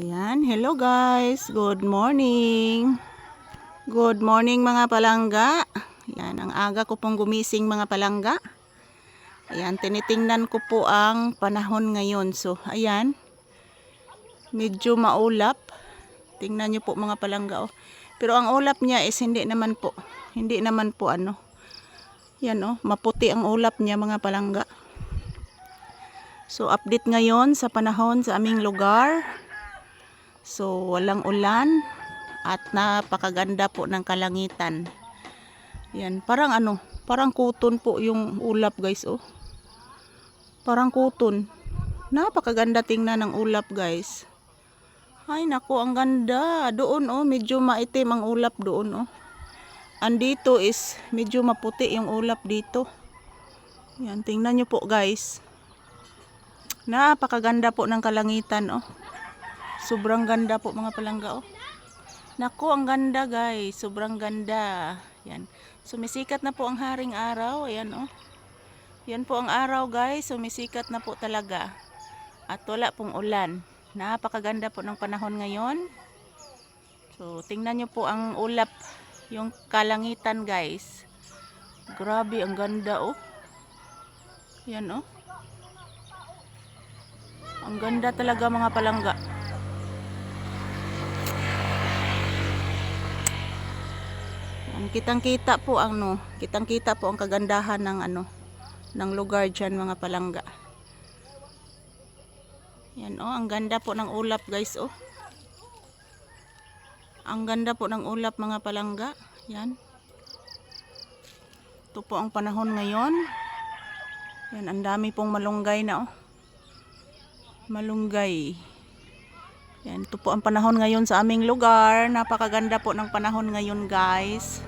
Ayan, hello guys. Good morning. Good morning mga palangga. Ayan, ang aga ko pong gumising mga palangga. Ayan, tinitingnan ko po ang panahon ngayon. So, ayan. Medyo maulap. Tingnan nyo po mga palangga. Oh. Pero ang ulap niya is hindi naman po. Hindi naman po ano. Yan oh, maputi ang ulap niya mga palangga. So, update ngayon sa panahon sa aming lugar. So, walang ulan at napakaganda po ng kalangitan. Yan, parang ano, parang kuton po yung ulap guys, oh. Parang kuton. Napakaganda tingnan ng ulap guys. Ay, nako, ang ganda. Doon, oh, medyo maitim ang ulap doon, oh. Andito is medyo maputi yung ulap dito. Yan, tingnan nyo po guys. Napakaganda po ng kalangitan, oh. Sobrang ganda po mga palangga, oh. Naku, ang ganda guys. Sobrang ganda. Yan. Sumisikat na po ang haring araw. Ayan, oh. Yan po ang araw guys. Sumisikat na po talaga. At wala pong ulan. Napakaganda po ng panahon ngayon. So, tingnan nyo po ang ulap. Yung kalangitan guys. Grabe, ang ganda, oh. Yan, oh. Ang ganda talaga mga palangga. Kitang-kita po ang no, kitang-kita po ang kagandahan ng ano ng lugar diyan mga palangga. Yan oh, ang ganda po ng ulap guys oh. Ang ganda po ng ulap mga palangga. Yan. Ito po ang panahon ngayon. Yan, ang dami pong malunggay na oh malunggay. Yan, ito po ang panahon ngayon sa aming lugar. Napakaganda po ng panahon ngayon, guys.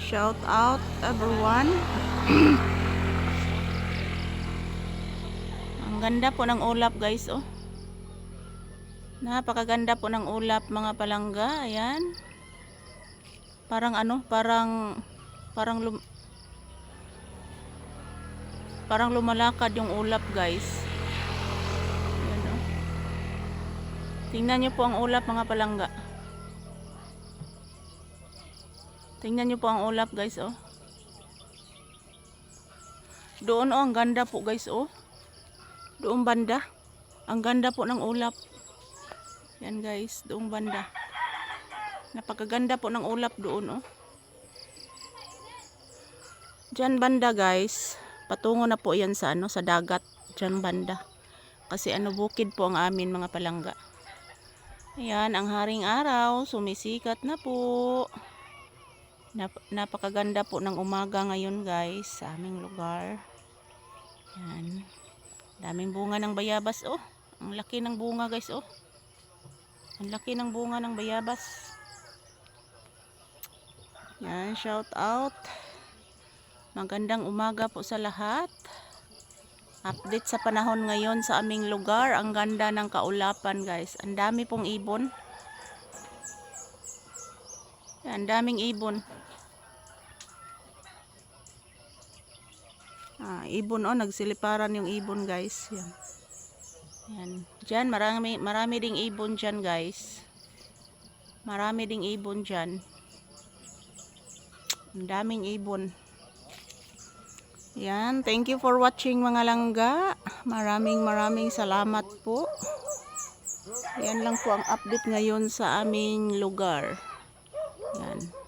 Shout out everyone. ang ganda po ng ulap, guys, oh. Napakaganda po ng ulap, mga palangga. Ayan. Parang ano, parang parang lum parang lumalakad yung ulap, guys. Yan, oh. Tingnan nyo po ang ulap mga palangga. Tingnan nyo po ang ulap guys oh. Doon oh, ang ganda po guys oh. Doon banda. Ang ganda po ng ulap. Yan guys, doong banda. Napakaganda po ng ulap doon oh. Diyan banda guys. Patungo na po yan sa ano, sa dagat. Diyan banda. Kasi ano bukid po ang amin mga palangga. Ayan, ang haring araw, sumisikat na po. Nap napakaganda po ng umaga ngayon guys sa aming lugar. Ayan. Daming bunga ng bayabas oh. Ang laki ng bunga guys oh. Ang laki ng bunga ng bayabas. Yan, shout out. Magandang umaga po sa lahat. Update sa panahon ngayon sa aming lugar. Ang ganda ng kaulapan guys. Ang dami pong ibon. Yan, Ang daming ibon. Ah, ibon oh, nagsiliparan yung ibon guys. Yan. Yan. Diyan, marami, marami ding ibon dyan guys. Marami ding ibon dyan. Ang daming ibon. Yan, thank you for watching mga langga. Maraming maraming salamat po. Yan lang po ang update ngayon sa aming lugar. Yan.